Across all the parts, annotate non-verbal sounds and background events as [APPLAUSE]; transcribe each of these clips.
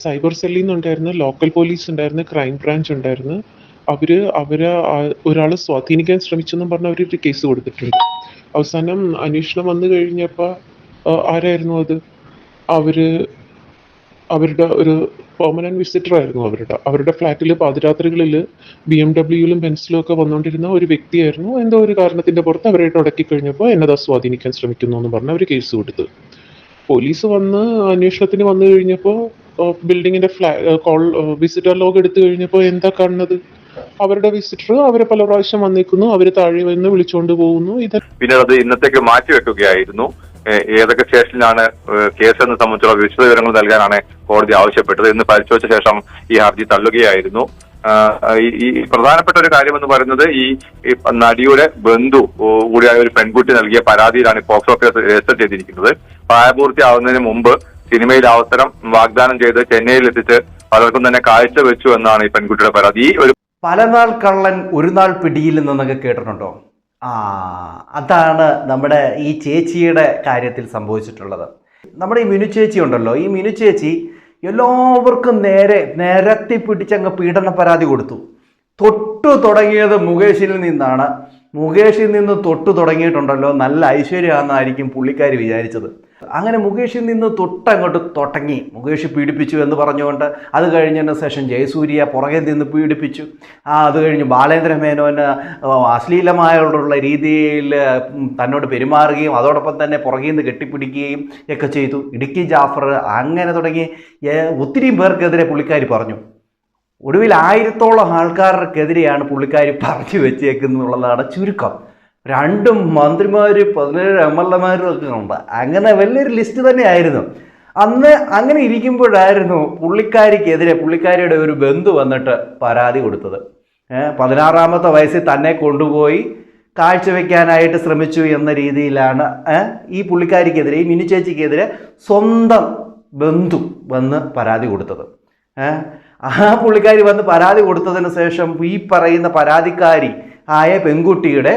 Cyber സെല്ലിൽ നിന്നുണ്ടായിരുന്ന local police ഉണ്ടായിരുന്നു ക്രൈം ബ്രാഞ്ച് ഉണ്ടായിരുന്നു. അവർ അവരെ ഒരാളെ സ്വാധീനിക്കാൻ ശ്രമിച്ചെന്നും പറഞ്ഞ് അവരൊരു കേസ് കൊടുത്തിട്ടുണ്ട്. അവസാനം അന്വേഷണം വന്നു കഴിഞ്ഞപ്പോൾ ആരായിരുന്നു അത്? അവർ അവരുടെ ഒരു പെർമനന്റ് വിസിറ്റർ ആയിരുന്നു അവരുടെ. അവരുടെ ഫ്ലാറ്റിൽ പാതിരാത്രികളിൽ ബി എം ഡബ്ല്യൂയിലും ബെൻസിലും ഒക്കെ വന്നുകൊണ്ടിരുന്ന ഒരു വ്യക്തിയായിരുന്നു. എന്തോ ഒരു കാരണത്തിന്റെ പുറത്ത് അവരെ ഉടക്കി കഴിഞ്ഞപ്പോൾ എന്നതാ സ്വാധീനിക്കാൻ ശ്രമിക്കുന്നു എന്ന് പറഞ്ഞ് അവർ കേസ് കൊടുത്തു. പോലീസ് വന്ന് അന്വേഷണത്തിന് വന്നു കഴിഞ്ഞപ്പോൾ ബിൽഡിങ്ങിന്റെ ഫ്ലാ കോൾ വിസിറ്റർ ലോഗ് എടുത്തു കഴിഞ്ഞപ്പോൾ എന്താ കാണുന്നത്? അവരുടെ വിസിറ്റർ അവരെ പല പ്രാവശ്യം വന്നിരിക്കുന്നു അവർ താഴെ വന്ന് വിളിച്ചുകൊണ്ട് പോകുന്നു. ഇത് പിന്നെ അത് ഇന്നത്തേക്ക് മാറ്റിവെക്കുകയായിരുന്നു വെക്കുകയായിരുന്നു. ഏതൊക്കെ സ്റ്റേഷനിലാണ് കേസ് എന്ന് സംബന്ധിച്ചുള്ള വിശദ വിവരങ്ങൾ നൽകാനാണ് കോടതി ആവശ്യപ്പെട്ടത് ഇന്ന് പരിശോധിച്ച ശേഷം ഈ ഹർജി തള്ളുകയായിരുന്നു. ഈ- പ്രധാനപ്പെട്ട ഒരു കാര്യം എന്ന് പറയുന്നത് ഈ നടിയുടെ ബന്ധു കൂടിയായ ഒരു പെൺകുട്ടി നൽകിയ പരാതിയിലാണ് പോക്സോ കേസ് രജിസ്റ്റർ ചെയ്തിരിക്കുന്നത്. പ്രായപൂർത്തിയാവുന്നതിന് മുമ്പ് സിനിമയിൽ അവസരം വാഗ്ദാനം ചെയ്ത് ചെന്നൈയിൽ എത്തിച്ച് പലർക്കും തന്നെ കാഴ്ച വെച്ചു എന്നാണ് ഈ പെൺകുട്ടിയുടെ പരാതി. ഈ ഒരു പല നാൾ കള്ളൻ ഒരു നാൾ പിടിയിൽ നിന്നൊക്കെ കേട്ടിട്ടുണ്ടോ? ആ അതാണ് നമ്മുടെ ഈ ചേച്ചിയുടെ കാര്യത്തിൽ സംഭവിച്ചിട്ടുള്ളത്. നമ്മുടെ ഈ മിനു ചേച്ചി ഉണ്ടല്ലോ ഈ മിനു ചേച്ചി എല്ലാവർക്കും നേരെ നിരത്തി പിടിച്ചങ്ങ് പീഡന പരാതി കൊടുത്തു. തൊട്ടു തുടങ്ങിയത് മുകേഷിൽ നിന്നാണ്. മുകേഷിൽ നിന്ന് തൊട്ടു തുടങ്ങിയിട്ടുണ്ടല്ലോ. നല്ല ഐശ്വര്യമാണെന്നായിരിക്കും പുള്ളിക്കാർ വിചാരിച്ചത്. അങ്ങനെ മുകേഷിൽ നിന്ന് തൊട്ടങ്ങോട്ട് തുടങ്ങി. മുകേഷ് പീഡിപ്പിച്ചു എന്ന് പറഞ്ഞുകൊണ്ട് അത് കഴിഞ്ഞതിന് ശേഷം ജയസൂര്യ പുറകെ നിന്ന് പീഡിപ്പിച്ചു. ആ അത് കഴിഞ്ഞ് ബാലേന്ദ്ര മേനോന് അശ്ലീലമായുള്ള രീതിയിൽ തന്നോട് പെരുമാറുകയും അതോടൊപ്പം തന്നെ പുറകിൽ നിന്ന് കെട്ടിപ്പിടിക്കുകയും ഒക്കെ ചെയ്തു. ഇടുക്കി ജാഫർ അങ്ങനെ തുടങ്ങി. ഒത്തിരി പേർക്കെതിരെ പുള്ളിക്കാരി പറഞ്ഞു. ഒടുവിൽ ആയിരത്തോളം ആൾക്കാർക്കെതിരെയാണ് പുള്ളിക്കാരി പറഞ്ഞു വെച്ചേക്കുന്നുള്ളതാണ് ചുരുക്കം. രണ്ടും മന്ത്രിമാർ പതിനേഴ് എം എൽ എമാരും ഒക്കെ ഉണ്ട്. അങ്ങനെ വലിയൊരു ലിസ്റ്റ് തന്നെയായിരുന്നു. അന്ന് അങ്ങനെ ഇരിക്കുമ്പോഴായിരുന്നു പുള്ളിക്കാരിക്കെതിരെ പുള്ളിക്കാരിയുടെ ഒരു ബന്ധു വന്നിട്ട് പരാതി കൊടുത്തത്. പതിനാറാമത്തെ വയസ്സിൽ തന്നെ കൊണ്ടുപോയി കാഴ്ചവെക്കാനായിട്ട് ശ്രമിച്ചു എന്ന രീതിയിലാണ് ഈ പുള്ളിക്കാരിക്കെതിരെ ഈ മിനി ചേച്ചിക്കെതിരെ സ്വന്തം ബന്ധു വന്ന് പരാതി കൊടുത്തത്. ആ പുള്ളിക്കാരി വന്ന് പരാതി കൊടുത്തതിന് ശേഷം ഈ പറയുന്ന പരാതിക്കാരി ആയ പെൺകുട്ടിയുടെ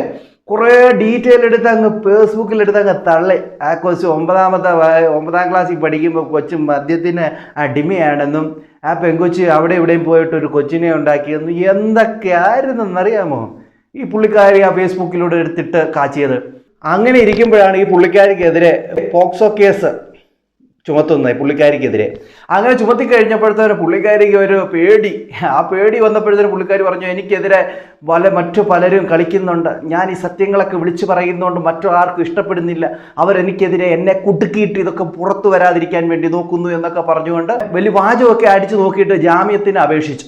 കുറേ ഡീറ്റെയിൽ എടുത്ത് അങ്ങ് ഫേസ്ബുക്കിൽ എടുത്ത് അങ്ങ് തള്ളി. ആ കൊച്ചു ഒമ്പതാമത്തെ ഒമ്പതാം ക്ലാസ്സിൽ പഠിക്കുമ്പോൾ കൊച്ചു മദ്യത്തിന് അടിമയാണെന്നും ആ പെൺകൊച്ച് അവിടെ ഇവിടെയും പോയിട്ട് ഒരു കൊച്ചിനെ ഉണ്ടാക്കിയെന്നും എന്തൊക്കെയായിരുന്നെന്നറിയാമോ? ഈ പുള്ളിക്കാരി ആ ഫേസ്ബുക്കിലൂടെ എടുത്തിട്ട് കാച്ചിയത്. അങ്ങനെ ഇരിക്കുമ്പോഴാണ് ഈ പുള്ളിക്കാരിക്കെതിരെ പോക്സോ കേസ് ചുമത്തുന്നത് പുള്ളിക്കാരിക്കെതിരെ. അങ്ങനെ ചുമത്തി കഴിഞ്ഞപ്പോഴത്തേന് പുള്ളിക്കാരിക്ക് ഒരു പേടി. ആ പേടി വന്നപ്പോഴത്തേന് പുള്ളിക്കാരി പറഞ്ഞു എനിക്കെതിരെ പല മറ്റു പലരും കളിക്കുന്നുണ്ട്. ഞാൻ ഈ സത്യങ്ങളൊക്കെ വിളിച്ചു പറയുന്നതുകൊണ്ട് മറ്റു ആർക്കും ഇഷ്ടപ്പെടുന്നില്ല. അവരെനിക്കെതിരെ എന്നെ കുടുക്കിയിട്ട് ഇതൊക്കെ പുറത്തു വരാതിരിക്കാൻ വേണ്ടി നോക്കുന്നു എന്നൊക്കെ പറഞ്ഞുകൊണ്ട് വലിയ വാചകമൊക്കെ അടിച്ചു നോക്കിയിട്ട് ജാമ്യത്തിന് അപേക്ഷിച്ചു.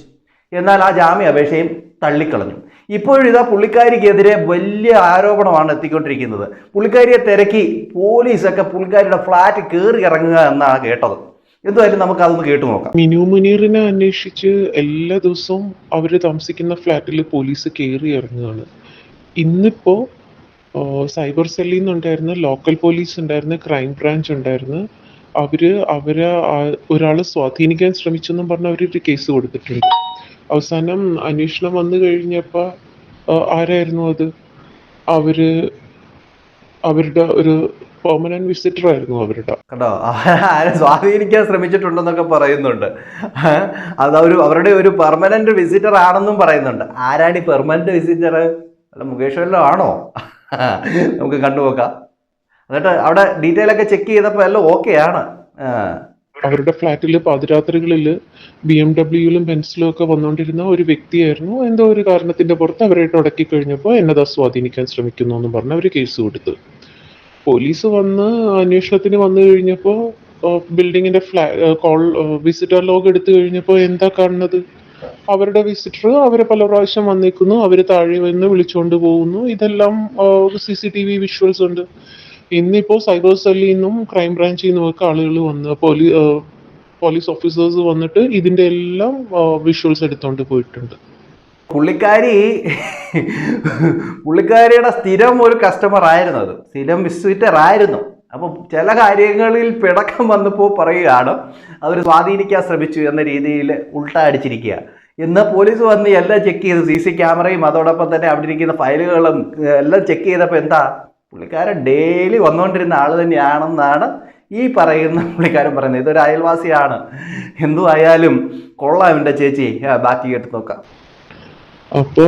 എന്നാൽ ആ ജാമ്യ അപേക്ഷയും തള്ളിക്കളഞ്ഞു. ഇപ്പോഴും ഇതാ പുള്ളിക്കാരിക്കെതിരെ വലിയ ആരോപണമാണ് എത്തിക്കൊണ്ടിരിക്കുന്നത്. പുള്ളിക്കാരിയെ തിരക്കി പോലീസൊക്കെ പുള്ളിക്കാരിയുടെ ഫ്ലാറ്റ് കയറി ഇറങ്ങുക എന്നാണ് കേട്ടത്. എന്തായാലും നമുക്ക് അതൊന്ന് കേട്ടു നോക്കാം. മിനു മുനീറിനെ അന്വേഷിച്ച് എല്ലാ ദിവസവും അവർ താമസിക്കുന്ന ഫ്ലാറ്റിൽ പോലീസ് കയറി ഇറങ്ങുകയാണ്. ഇന്നിപ്പോ സൈബർ സെല്ലിൽ നിന്നുണ്ടായിരുന്ന ലോക്കൽ പോലീസ് ഉണ്ടായിരുന്നു ക്രൈം ബ്രാഞ്ച് ഉണ്ടായിരുന്നു. അവർ അവരെ ഒരാളെ സ്വാധീനിക്കാൻ ശ്രമിച്ചെന്നും പറഞ്ഞ് അവരൊരു കേസ് കൊടുത്തിട്ടുണ്ട്. അവസാനം അന്വേഷണം വന്നു കഴിഞ്ഞപ്പോൾ ആരായിരുന്നു അത്? അവർ അവരുടെ ഒരു പെർമനന്റ് വിസിറ്റർ ആയിരുന്നു അവരുടെ. കണ്ടോ? ആരെ സ്വാധീനിക്കാൻ ശ്രമിച്ചിട്ടുണ്ടെന്നൊക്കെ പറയുന്നുണ്ട്. അത് ഒരു അവരുടെ ഒരു പെർമനന്റ് വിസിറ്റർ ആണെന്നും പറയുന്നുണ്ട്. ആരാണ് ഈ പെർമനന്റ് വിസിറ്റർ അല്ല മുകേഷ് വല്ലോ ആണോ? നമുക്ക് കണ്ടുപോക്കാം എന്നിട്ട് അവിടെ ഡീറ്റെയിൽ ഒക്കെ ചെക്ക് ചെയ്തപ്പോൾ എല്ലാം ഓക്കെ ആണ്. അവരുടെ ഫ്ലാറ്റിൽ പാതിരാത്രികളിൽ ബി എം ഡബ്ല്യൂയിലും ബെൻസിലും ഒക്കെ വന്നുകൊണ്ടിരുന്ന ഒരു വ്യക്തിയായിരുന്നു. എന്തോ ഒരു കാരണത്തിന്റെ പുറത്ത് അവരെ ഉടക്കി കഴിഞ്ഞപ്പോൾ എന്നത് സ്വാധീനിക്കാൻ ശ്രമിക്കുന്നു എന്ന് പറഞ്ഞ് അവർ കേസ് കൊടുത്തു. പോലീസ് വന്ന് അന്വേഷണത്തിന് വന്നു കഴിഞ്ഞപ്പോൾ ബിൽഡിങ്ങിന്റെ ഫ്ലാ കോൾ വിസിറ്റർ ലോഗ് എടുത്തു കഴിഞ്ഞപ്പോൾ എന്താ കാണുന്നത്? അവരുടെ വിസിറ്റർ അവരെ പല പ്രാവശ്യം വന്നേക്കുന്നു. അവർ താഴെ വന്ന് വിളിച്ചുകൊണ്ട് പോകുന്നു. ഇതെല്ലാം C C T V visuals ഉണ്ട്. ഇന്നിപ്പോ സൈബർ സെല്ലിൽ നിന്നും ക്രൈം ബ്രാഞ്ചിൽ നിന്നും ഒക്കെ ആളുകൾ വന്ന് പോലീ പോലീസ് ഓഫീസേഴ്സ് വന്നിട്ട് ഇതിന്റെ എല്ലാം വിഷ്വൽസ് എടുത്തോണ്ട് പോയിട്ടുണ്ട്. പുള്ളിക്കാരി പുള്ളിക്കാരിയുടെ സ്ഥിരം ഒരു കസ്റ്റമർ ആയിരുന്നു അത് സ്ഥിരം വിസിറ്റർ ആയിരുന്നു. അപ്പോൾ ചില കാര്യങ്ങളിൽ പിടക്കം വന്നപ്പോൾ പറയുകയാണ് അവർ സ്വാധീനിക്കാൻ ശ്രമിച്ചു എന്ന രീതിയിൽ ഉൾട്ട അടിച്ചിരിക്കുക. ഇന്ന് പോലീസ് വന്ന് എല്ലാം ചെക്ക് ചെയ്തു സി സി ക്യാമറയും അതോടൊപ്പം തന്നെ അവിടെ ഇരിക്കുന്ന ഫയലുകളും എല്ലാം ചെക്ക് ചെയ്തപ്പോൾ എന്താ പുള്ളിക്കാരൻ ഡെയിലി വന്നുകൊണ്ടിരുന്ന ആൾ തന്നെയാണെന്നാണ് ഈ പറയുന്ന പുള്ളിക്കാരൻ പറയുന്നത്. ഇതൊരു അയൽവാസിയാണ്. എന്തു ആയാലും കൊള്ളാം എന്റെ ചേച്ചി. ബാക്കി കേട്ട് നോക്കാം. അപ്പോ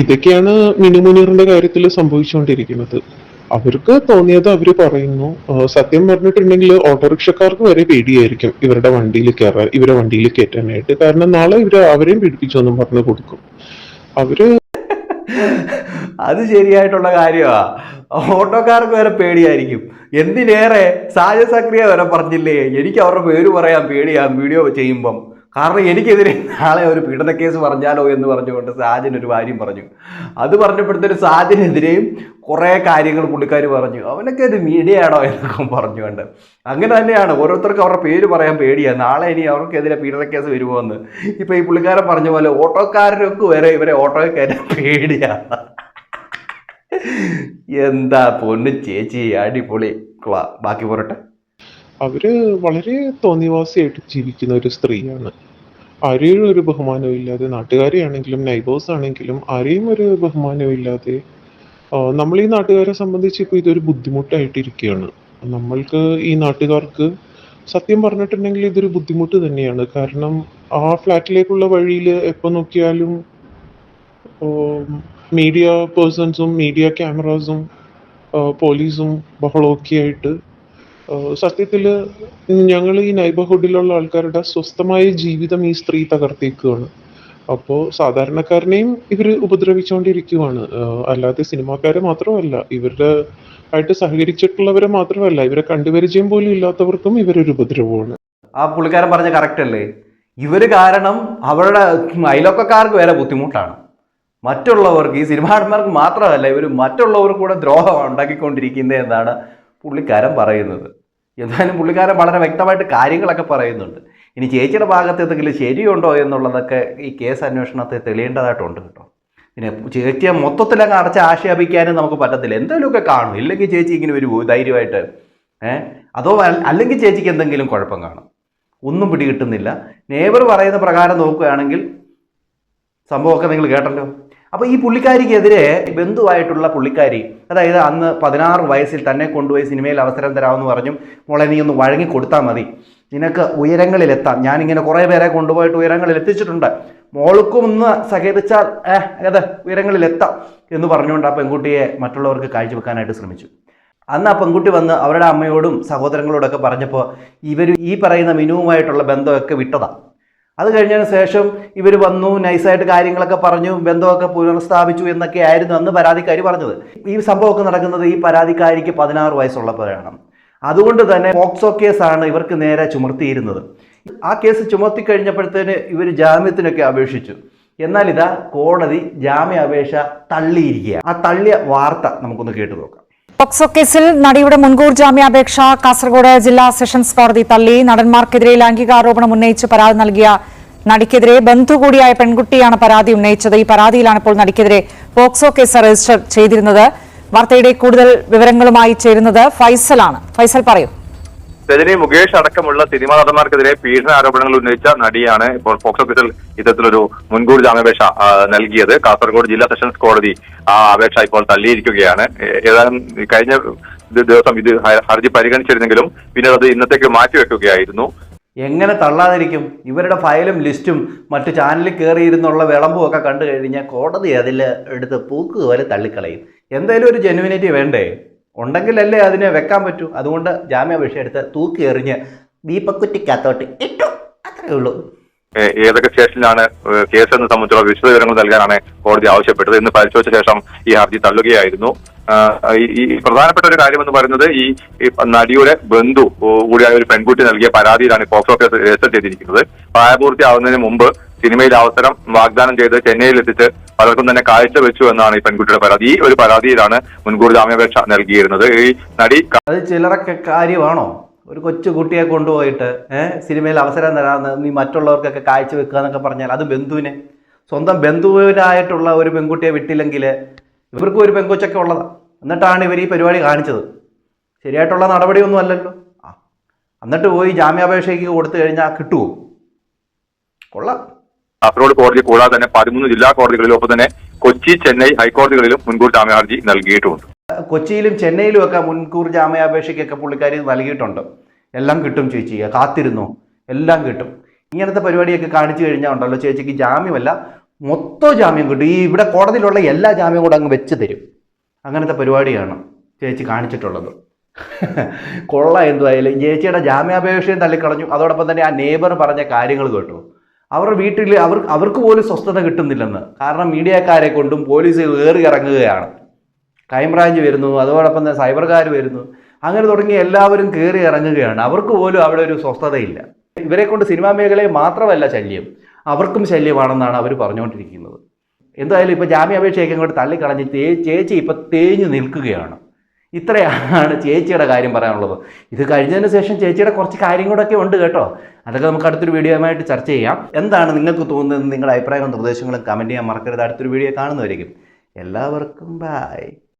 ഇതൊക്കെയാണ് മിനി മുനീറിന്റെ കാര്യത്തിൽ സംഭവിച്ചുകൊണ്ടിരിക്കുന്നത്. അവർക്ക് തോന്നിയത് അവർ പറയുന്നു സത്യം പറഞ്ഞിട്ടുണ്ടെങ്കിൽ ഓട്ടോറിക്ഷക്കാർക്ക് വരെ പേടിയായിരിക്കും ഇവരുടെ വണ്ടിയിൽ കയറാൻ ഇവരെ വണ്ടിയിൽ കയറ്റാനായിട്ട്. കാരണം നാളെ ഇവർ അവരെയും പീഡിപ്പിച്ചൊന്നും പറഞ്ഞു കൊടുക്കും. അവർ അത് ശരിയായിട്ടുള്ള കാര്യമാ. ഓട്ടോക്കാർക്ക് വരെ പേടിയായിരിക്കും. എന്തിനേറെ സാജ സക്രിയ വരെ പറഞ്ഞില്ലേ? എനിക്ക് അവരുടെ പേര് പറയാൻ പേടിയാ വീഡിയോ ചെയ്യുമ്പം. കാരണം എനിക്കെതിരെ നാളെ ഒരു പീഡന കേസ് പറഞ്ഞാലോ എന്ന് പറഞ്ഞുകൊണ്ട് സാജൻ ഒരു കാര്യം പറഞ്ഞു. അത് പറഞ്ഞപ്പോഴത്തേനും സാജനെതിരെയും കുറേ കാര്യങ്ങൾ പുള്ളിക്കാർ പറഞ്ഞു. അവനൊക്കെ ഒരു മീഡിയയാണോ എന്നൊക്കെ പറഞ്ഞുകൊണ്ട്. അങ്ങനെ തന്നെയാണ് ഓരോരുത്തർക്കും അവരുടെ പേര് പറയാൻ പേടിയാണ് നാളെ ഇനി അവർക്കെതിരെ പീഡന കേസ് വരുമോ എന്ന്. ഇപ്പോൾ ഈ പുള്ളിക്കാരൻ പറഞ്ഞ പോലെ ഓട്ടോക്കാരനൊക്കെ വരെ ഇവരെ ഓട്ടോയിൽ കയറ്റാൻ പേടിയാണ് എന്താ പൊന്നു ചേച്ചി അടിപൊളി. ബാക്കി പോരട്ടെ. അവർ വളരെ തോന്നിവാസിയായിട്ട് ജീവിക്കുന്ന ഒരു സ്ത്രീയാണ്. ആരെയും ഒരു ബഹുമാനവും ഇല്ലാതെ നാട്ടുകാരെയാണെങ്കിലും നൈബേഴ്സ് ആണെങ്കിലും ആരെയും ഒരു ബഹുമാനവും ഇല്ലാതെ നമ്മൾ ഈ നാട്ടുകാരെ സംബന്ധിച്ച് ഇപ്പോൾ ഇതൊരു ബുദ്ധിമുട്ടായിട്ടിരിക്കുകയാണ്. നമ്മൾക്ക് ഈ നാട്ടുകാർക്ക് സത്യം പറഞ്ഞിട്ടുണ്ടെങ്കിൽ ഇതൊരു ബുദ്ധിമുട്ട് തന്നെയാണ്. കാരണം ആ ഫ്ലാറ്റിലേക്കുള്ള വഴിയിൽ എപ്പോൾ നോക്കിയാലും മീഡിയ പേഴ്സൺസും മീഡിയ ക്യാമറാസും പോലീസും ബഹളമൊക്കെ ആയിട്ട് സത്യത്തിൽ ഞങ്ങൾ ഈ നൈബർഹുഡിലുള്ള ആൾക്കാരുടെ സ്വസ്ഥമായ ജീവിതം ഈ സ്ത്രീ തകർത്തേക്കുകയാണ് അപ്പോൾ സാധാരണക്കാരനെയും ഇവർ ഉപദ്രവിച്ചുകൊണ്ടിരിക്കുകയാണ് അല്ലാതെ സിനിമാക്കാരെ മാത്രമല്ല ഇവരുടെ ആയിട്ട് സഹകരിച്ചിട്ടുള്ളവരെ മാത്രമല്ല ഇവരെ കണ്ടുപരിചയം പോലും ഇല്ലാത്തവർക്കും ഇവരൊരു ഉപദ്രവമാണ്. ആ പുള്ളിക്കാരൻ പറഞ്ഞ കറക്റ്റ് അല്ലേ? ഇവർ കാരണം അവരുടെ അയലൊക്കക്കാർക്ക് വരെ ബുദ്ധിമുട്ടാണ്. മറ്റുള്ളവർക്ക് ഈ സിനിമാടന്മാർക്ക് മാത്രമല്ല ഇവർ മറ്റുള്ളവർക്ക് കൂടെ ദ്രോഹം ഉണ്ടാക്കിക്കൊണ്ടിരിക്കുന്നത് എന്നാണ് പുള്ളിക്കാരൻ പറയുന്നത്. എന്തായാലും പുള്ളിക്കാരൻ വളരെ വ്യക്തമായിട്ട് കാര്യങ്ങളൊക്കെ പറയുന്നുണ്ട്. ഇനി ചേച്ചിയുടെ ഭാഗത്ത് എന്തെങ്കിലും ശരിയുണ്ടോ എന്നുള്ളതൊക്കെ ഈ കേസ് അന്വേഷണത്തെ തെളിയേണ്ടതായിട്ടുണ്ട് കേട്ടോ. പിന്നെ ചേച്ചിയെ മൊത്തത്തിലങ്ങ് അടച്ച് ആക്ഷേപിക്കാനും നമുക്ക് പറ്റത്തില്ല. എന്തെങ്കിലുമൊക്കെ കാണും. ഇല്ലെങ്കിൽ ചേച്ചി ഇങ്ങനെ വരുമോ ധൈര്യമായിട്ട് ഏഹ് അതോ അല്ലെങ്കിൽ ചേച്ചിക്ക് എന്തെങ്കിലും കുഴപ്പം കാണും. ഒന്നും പിടികിട്ടുന്നില്ല. നേബർ പറയുന്ന പ്രകാരം നോക്കുകയാണെങ്കിൽ സംഭവമൊക്കെ നിങ്ങൾ കേട്ടല്ലോ. അപ്പോൾ ഈ പുള്ളിക്കാരിക്കെതിരെ ബന്ധുവായിട്ടുള്ള പുള്ളിക്കാരി അതായത് അന്ന് പതിനാറ് വയസ്സിൽ തന്നെ കൊണ്ടുപോയി സിനിമയിൽ അവസരം തരാമെന്ന് പറഞ്ഞു മോളെ നീ ഒന്ന് വഴങ്ങി കൊടുത്താൽ മതി. നിനക്ക് ഉയരങ്ങളിലെത്താം. ഞാനിങ്ങനെ കുറേ പേരെ കൊണ്ടുപോയിട്ട് ഉയരങ്ങളിൽ എത്തിച്ചിട്ടുണ്ട് മോൾക്കും ഒന്ന് സഹകരിച്ചാൽ ഏഹ് അതെ ഉയരങ്ങളിലെത്താം. എന്ന് പറഞ്ഞുകൊണ്ട് ആ പെൺകുട്ടിയെ മറ്റുള്ളവർക്ക് കാഴ്ചവെക്കാനായിട്ട് ശ്രമിച്ചു. അന്ന് ആ പെൺകുട്ടി വന്ന് അവരുടെ അമ്മയോടും സഹോദരങ്ങളോടൊക്കെ പറഞ്ഞപ്പോൾ ഇവർ ഈ പറയുന്ന മിനുവുമായിട്ടുള്ള ബന്ധമൊക്കെ വിട്ടതാ. അത് കഴിഞ്ഞതിന് ശേഷം ഇവർ വന്നു നൈസായിട്ട് കാര്യങ്ങളൊക്കെ പറഞ്ഞു ബന്ധമൊക്കെ പുനഃസ്ഥാപിച്ചു എന്നൊക്കെ ആയിരുന്നു അന്ന് പരാതിക്കാരി പറഞ്ഞത്. ഈ സംഭവമൊക്കെ നടക്കുന്നത് ഈ പരാതിക്കാരിക്ക് പതിനാറ് വയസ്സുള്ളപ്പോഴാണ്. അതുകൊണ്ട് തന്നെ പോക്സോ കേസാണ് ഇവർക്ക് നേരെ ചുമർത്തിയിരുന്നത്. ആ കേസ് ചുമത്തി കഴിഞ്ഞപ്പോഴത്തേന് ഇവർ ജാമ്യത്തിനൊക്കെ അപേക്ഷിച്ചു. എന്നാൽ ഇതാ കോടതി ജാമ്യാപേക്ഷ തള്ളിയിരിക്കുക ആ തള്ളിയ വാർത്ത നമുക്കൊന്ന് കേട്ടു നോക്കാം. പോക്സോ കേസിൽ നടിയുടെ മുൻകൂർ ജാമ്യാപേക്ഷ കാസർഗോഡ് ജില്ലാ സെഷൻസ് കോടതി തള്ളി. നടന്മാർക്കെതിരെ ലൈംഗികാരോപണം ഉന്നയിച്ച് പരാതി നൽകിയ നടിക്കെതിരെ ബന്ധു കൂടിയായ പെൺകുട്ടിയാണ് പരാതി ഉന്നയിച്ചത്. ഈ പരാതിയിലാണ് ഇപ്പോൾ നടിക്കെതിരെ പോക്സോ കേസ് രജിസ്റ്റർ ചെയ്തിരുന്നത്. വാർത്തയുടെ കൂടുതൽ വിവരങ്ങളുമായി ചേരുന്നത് ഫൈസലാണ്. ഫൈസൽ പറയൂ. രജനി മുകേഷ് അടക്കമുള്ള സിനിമാ നടന്മാർക്കെതിരെ പീഡന ആരോപണങ്ങൾ ഉന്നയിച്ച നടിയാണ് ഇപ്പോൾ ഫോക്സ് ഓഫീസിൽ ഇത്തരത്തിലൊരു മുൻകൂർ ജാമ്യാപേക്ഷ നൽകിയത്. കാസർഗോഡ് ജില്ലാ സെഷൻസ് കോടതി ആ അപേക്ഷ ഇപ്പോൾ തള്ളിയിരിക്കുകയാണ്. ഏതാനും കഴിഞ്ഞ ദിവസം ഇത് ഹർജി പരിഗണിച്ചിരുന്നെങ്കിലും പിന്നീട് അത് ഇന്നത്തേക്ക് മാറ്റിവെക്കുകയായിരുന്നു. എങ്ങനെ തള്ളാതിരിക്കും? ഇവരുടെ ഫയലും ലിസ്റ്റും മറ്റു ചാനലിൽ കയറിയിരുന്നുള്ള വിളമ്പും ഒക്കെ കണ്ടു കഴിഞ്ഞാൽ കോടതി അതിൽ എടുത്ത് പൂക്ക് പോലെ തള്ളിക്കളയും. എന്തായാലും ഒരു ജെനുവിനിറ്റി വേണ്ടേ? ഉണ്ടെങ്കിലല്ലേ അതിനെ വെക്കാൻ പറ്റൂ. അതുകൊണ്ട് ജാമ്യാപേക്ഷ എടുത്ത് തൂക്കി എറിഞ്ഞ് ദീപക്കുറ്റിക്കകത്തോട്ട് ഇട്ടു. അത്രയേ ഉള്ളൂ. ഏതൊക്കെ സ്റ്റേഷനിലാണ് കേസ് എന്ന് സംബന്ധിച്ചുള്ള വിശദ വിവരങ്ങൾ നൽകാനാണ് കോടതി ആവശ്യപ്പെട്ടത്. ഇന്ന് പരിശോധിച്ച ശേഷം ഈ ഹർജി തള്ളുകയായിരുന്നു. ഈ- പ്രധാനപ്പെട്ട ഒരു കാര്യം എന്ന് പറയുന്നത് ഈ നടിയുടെ ബന്ധു കൂടിയായ ഒരു പെൺകുട്ടി നൽകിയ പരാതിയിലാണ് പോക്സോ കേസ് രജിസ്റ്റർ ചെയ്തിരിക്കുന്നത്. പ്രായപൂർത്തിയാവുന്നതിന് മുമ്പ് സിനിമയിൽ അവസരം വാഗ്ദാനം ചെയ്ത് ചെന്നൈയിൽ എത്തിച്ച് പലർക്കും തന്നെ കാഴ്ചവെച്ചു എന്നാണ് ഈ പെൺകുട്ടിയുടെ പരാതി. ഈ ഒരു പരാതിയിലാണ് മുൻകൂർ ജാമ്യാപേക്ഷ നൽകിയിരുന്നത്. ഈ നടി അത് ചിലരൊക്കെ കാര്യമാണോ? ഒരു കൊച്ചു കുട്ടിയെ കൊണ്ടുപോയിട്ട് സിനിമയിൽ അവസരം തരാമെന്ന് നീ മറ്റുള്ളവർക്കൊക്കെ കാഴ്ച വെക്കുക എന്നൊക്കെ പറഞ്ഞാൽ അത് ബന്ധുവിനെ. സ്വന്തം ബന്ധുവിനായിട്ടുള്ള ഒരു പെൺകുട്ടിയെ വിട്ടില്ലെങ്കിൽ ഇവർക്കും ഒരു പെൺകൊച്ചൊക്കെ ഉള്ളതാണ് എന്നിട്ടാണ് ഇവർ ഈ പരിപാടി കാണിച്ചത്. ശരിയായിട്ടുള്ള നടപടിയൊന്നും അല്ലല്ലോ. എന്നിട്ട് പോയി ജാമ്യാപേക്ഷയ്ക്ക് കൊടുത്തു കഴിഞ്ഞാൽ കിട്ടുമോ കൊള്ളാം. കാസർഗോഡ് കോടതി കൂടാതെ തന്നെ പതിമൂന്ന് ജില്ലാ കോടതികളിലും ഒപ്പം തന്നെ കൊച്ചി ചെന്നൈ ഹൈക്കോടതികളിലും മുൻകൂർ ജാമ്യഹർജി നൽകിയിട്ടുണ്ട്. കൊച്ചിയിലും ചെന്നൈയിലും ഒക്കെ മുൻകൂർ ജാമ്യാപേക്ഷയ്ക്കൊക്കെ പുള്ളിക്കാരി നൽകിയിട്ടുണ്ട്. എല്ലാം കിട്ടും ചേച്ചി കാത്തിരുന്നു. എല്ലാം കിട്ടും. ഇങ്ങനത്തെ പരിപാടിയൊക്കെ കാണിച്ചു കഴിഞ്ഞാൽ ഉണ്ടല്ലോ ചേച്ചിക്ക് ജാമ്യമല്ല മൊത്തം ജാമ്യം കിട്ടും. ഈ ഇവിടെ കോടതിയിലുള്ള എല്ലാ ജാമ്യം കൂടെ അങ്ങ് വെച്ച് തരും. അങ്ങനത്തെ പരിപാടിയാണ് ചേച്ചി കാണിച്ചിട്ടുള്ളത്. [LAUGHS] കൊള്ള എന്തുവായാലും. ചേച്ചിയുടെ ജാമ്യാപേക്ഷയും തള്ളിക്കളഞ്ഞു. അതോടൊപ്പം തന്നെ ആ നെയ്ബർ പറഞ്ഞ കാര്യങ്ങൾ കേട്ടു. അവരുടെ വീട്ടിൽ അവർ അവർക്ക് പോലും സ്വസ്ഥത കിട്ടുന്നില്ലെന്ന്. കാരണം മീഡിയക്കാരെ കൊണ്ടും പോലീസ് കയറി ഇറങ്ങുകയാണ് ക്രൈംബ്രാഞ്ച് വരുന്നു അതോടൊപ്പം തന്നെ സൈബർകാർ വരുന്നു. അങ്ങനെ തുടങ്ങി എല്ലാവരും കയറി ഇറങ്ങുകയാണ് അവർക്ക് പോലും അവിടെ ഒരു സ്വസ്ഥതയില്ല. ഇവരെ കൊണ്ട് സിനിമാ മേഖലയെ മാത്രമല്ല ശല്യം. അവർക്കും ശല്യമാണെന്നാണ് അവർ പറഞ്ഞുകൊണ്ടിരിക്കുന്നത്. എന്തായാലും ഇപ്പോൾ ജാമ്യാപേക്ഷയൊക്കെ അങ്ങോട്ട് തള്ളിക്കളഞ്ഞ് തേ ചേച്ചി ഇപ്പം തേഞ്ഞു നിൽക്കുകയാണ്. ഇത്രയാണ് ചേച്ചിയുടെ കാര്യം പറയാനുള്ളത്. ഇത് കഴിഞ്ഞതിന് ശേഷം ചേച്ചിയുടെ കുറച്ച് കാര്യം കൂടെയൊക്കെ ഉണ്ട് കേട്ടോ. അതൊക്കെ നമുക്ക് അടുത്തൊരു വീഡിയോയുമായിട്ട് ചർച്ച ചെയ്യാം. എന്താണ് നിങ്ങൾക്ക് തോന്നുന്നത്? നിങ്ങളുടെ അഭിപ്രായങ്ങളും നിർദ്ദേശങ്ങളും കമന്റ് ചെയ്യാൻ മറക്കരുത്. അടുത്തൊരു വീഡിയോ കാണുന്നവരേക്കും. എല്ലാവർക്കും ബൈ